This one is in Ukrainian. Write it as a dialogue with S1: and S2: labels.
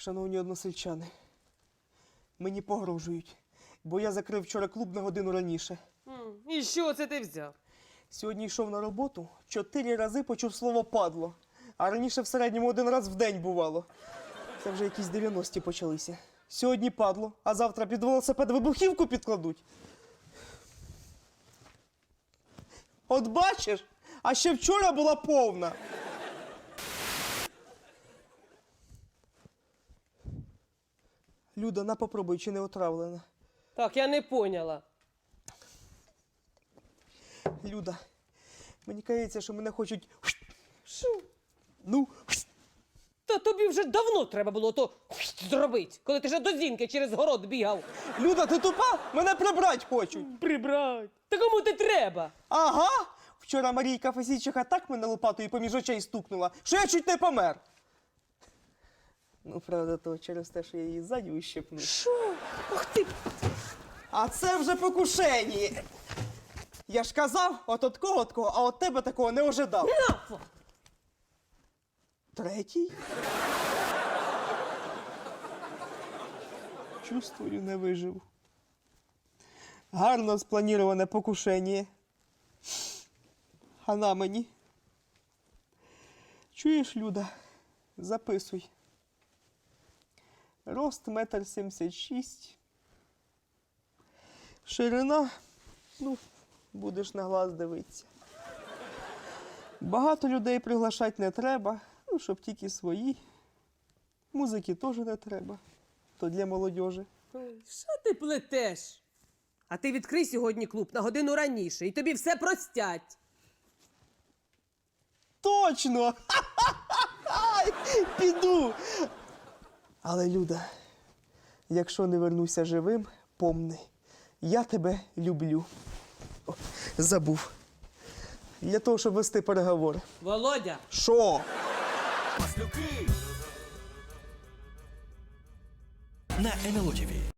S1: Шановні односельчани, мені погрожують, бо я закрив вчора клуб на годину раніше.
S2: І що це ти взяв?
S1: Сьогодні йшов на роботу, чотири рази почув слово падло, а раніше в середньому один раз в день бувало. Це вже якісь 90-ті почалися. Сьогодні падло, а завтра під велосипед вибухівку підкладуть. От бачиш, а ще вчора була повна. Люда, на попробуй, чи не отравлена.
S2: Так, я не поняла.
S1: Люда, мені кажеться, що мене хочуть.
S2: Що?
S1: Ну,
S2: Та тобі вже давно треба було то зробити, коли ти вже до зінки через город бігав.
S1: Люда, ти тупа? Мене прибрати хочуть.
S2: Прибрать. Та кому ти треба?
S1: Ага. Вчора Марійка Фесійчиха так мене лопатою поміж очей стукнула, що я чуть не помер. Ну, правда, то через те, що я її ззаді ущипнув.
S2: Що? Ах ти.
S1: А це вже покушення. Я ж казав, от от кого такого, а от тебе такого не ожидав.
S2: Нафа!
S1: Третій? Чувствую, не вижив. Гарно сплановане покушення. А на мені. Чуєш, Люда? Записуй. Рост метр сімдесят шість. Ширина, ну, будеш на глаз дивитися. Багато людей приглашати не треба, ну, щоб тільки свої. Музики теж не треба. То для молодіжі.
S2: Ой, Що ти плетеш? А ти відкрий сьогодні клуб на годину раніше, і тобі все простять.
S1: Точно! Піду. Але, Люда, якщо не вернуся живим, помни, я тебе люблю. О, забув. Для того, щоб вести переговори.
S2: Володя,
S1: Що?
S3: на НЛО ТВ.